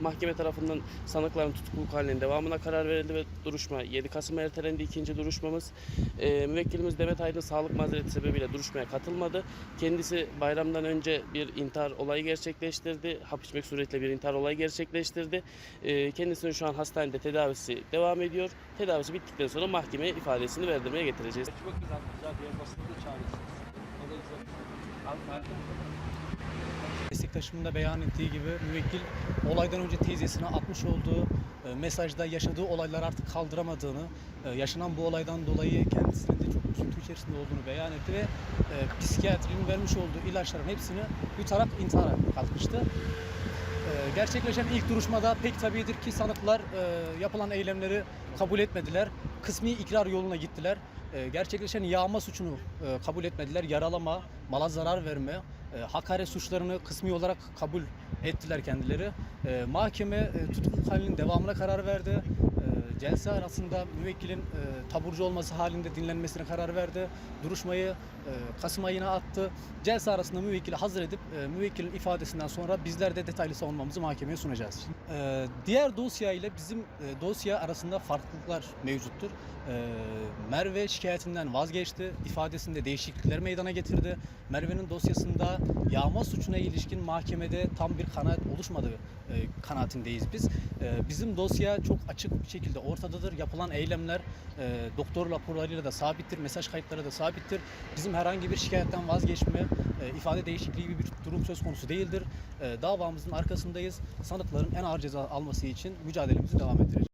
mahkeme tarafından sanıkların tutukluluk halinin devamına karar verildi ve duruşma 7 Kasım'a ertelendi ikinci duruşmamız. E, müvekkilimiz Demet Aydın sağlık mazereti sebebiyle duruşmaya katılmadı. Kendisi bayramdan önce bir intihar olayı gerçekleştirdi. Hap içmek suretiyle bir intihar olayı gerçekleştirdi. E, kendisinin şu an hastanede tedavisi devam ediyor. Tedavisi bittikten sonra mahkemeye ifadesini verdirmeye getireceğiz. Çok güzel, güzel diye basında da çağırıyorsunuz. O. Meslektaşımın da beyan ettiği gibi müvekkil olaydan önce teyzesine atmış olduğu e, mesajda yaşadığı olayları artık kaldıramadığını, e, yaşanan bu olaydan dolayı kendisinin de çok üzüntü içerisinde olduğunu beyan etti ve e, psikiyatrinin vermiş olduğu ilaçların hepsini yutarak intihara kalkmıştı. E, gerçekleşen ilk duruşmada pek tabidir ki sanıklar e, yapılan eylemleri kabul etmediler. Kısmi ikrar yoluna gittiler. E, gerçekleşen yağma suçunu e, kabul etmediler. Yaralama, mala zarar verme, e, hakaret suçlarını kısmi olarak kabul ettiler kendileri. E, mahkeme e, tutukluk halinin devamına karar verdi. Celse arasında müvekkilin e, taburcu olması halinde dinlenmesine karar verdi. Duruşmayı e, Kasım ayına attı. Celse arasında müvekkili hazır edip e, müvekkilin ifadesinden sonra bizler de detaylı savunmamızı mahkemeye sunacağız. E, diğer dosya ile bizim e, dosya arasında farklılıklar mevcuttur. E, Merve şikayetinden vazgeçti. ifadesinde değişiklikler meydana getirdi. Merve'nin dosyasında yağma suçuna ilişkin mahkemede tam bir kanaat oluşmadığı e, kanaatindeyiz biz. E, bizim dosya çok açık bir şekilde ortadadır. Yapılan eylemler e, doktor raporlarıyla da sabittir, mesaj kayıtları da sabittir. Bizim herhangi bir şikayetten vazgeçme, e, ifade değişikliği gibi bir durum söz konusu değildir. E, davamızın arkasındayız. Sanıkların en ağır ceza alması için mücadelemizi devam ettireceğiz.